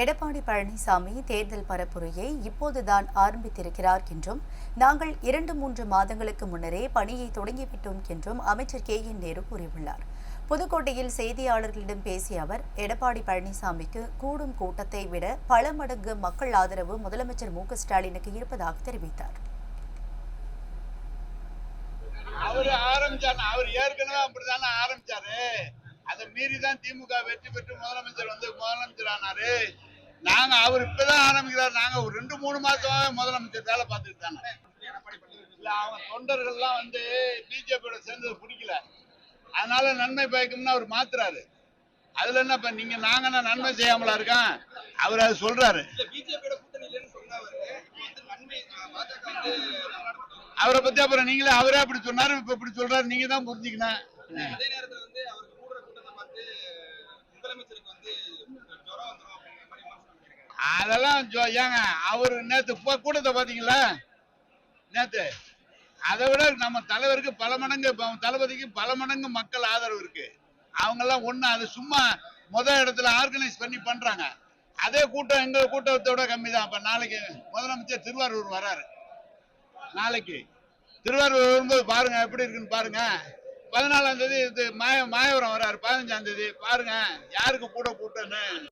எடப்பாடி பழனிசாமி தேர்தல் பரப்புரையை இப்போதுதான் ஆரம்பித்திருக்கிறார் என்றும் நாங்கள் இரண்டு மூன்று மாதங்களுக்கு முன்னரே பணியை தொடங்கிவிட்டோம் என்றும் அமைச்சர் கே என் நேரு கூறியுள்ளார். புதுக்கோட்டையில் செய்தியாளர்களிடம் பேசிய அவர் எடப்பாடி பழனிசாமிக்கு கூடும் கூட்டத்தை விட பல மடங்கு மக்கள் ஆதரவு முதலமைச்சர் மு ஸ்டாலினுக்கு இருப்பதாக தெரிவித்தார். அவரு ஆரம்பிச்சாரு. அவர் ஏற்கனவே அப்படித்தானே ஆரம்பிச்சாரு. அதை மீறி தான் திமுக வெற்றி பெற்று முதலமைச்சர் வந்து முதலமைச்சர் ஆனாரு நாங்க அவர் இப்பதான் ஆரம்பிக்கிறார். நாங்க ஒரு ரெண்டு மூணு மாசம் முதலமைச்சர் வேலை பார்த்துட்டு தானே. இல்ல அவங்க தொண்டர்கள்லாம் வந்து பிஜேபியோட சேர்ந்தது பிடிக்கல. அதனால நன்மை பயக்கும்னு அவர் மாத்துறாரு. அதுல என்ன இப்ப நீங்க நாங்கன்னா நன்மை செய்யாமலா இருக்கான் அவர் அது சொல்றாரு. அவரை. பத்தி அப்புறம் நீங்களே அவரே அப்படி சொன்னாரு இப்ப இப்படி சொல்றாரு. நீங்க தான் புரிஞ்சுக்கணும் அதே நேரத்துல வந்து அவருக்கு அதெல்லாம் ஜோ- ஏங்க அவர் நேத்து கூட்டத்தை பாத்தீங்களா நேத்து. அதை விட நம்ம தலைவருக்கு பல மடங்கு தளபதிக்கு பல மடங்கு மக்கள் ஆதரவு இருக்கு. அவங்க எல்லாம் ஒண்ணு அது சும்மா முதல் இடத்துல ஆர்கனைஸ் பண்ணி பண்றாங்க. அதே கூட்டம் எங்க கூட்டத்தோட கம்மி தான் அப்ப நாளைக்கு முதலமைச்சர் திருவாரூர் வராரு. நாளைக்கு. திருவாரூர் வரும்போது பாருங்க எப்படி இருக்குன்னு பாருங்க. பதினாலாம் தேதி இது மாய மாயவரம் வராரு பதினஞ்சாம் தேதி. பாருங்க யாருக்கு கூட கூட்டம்னு?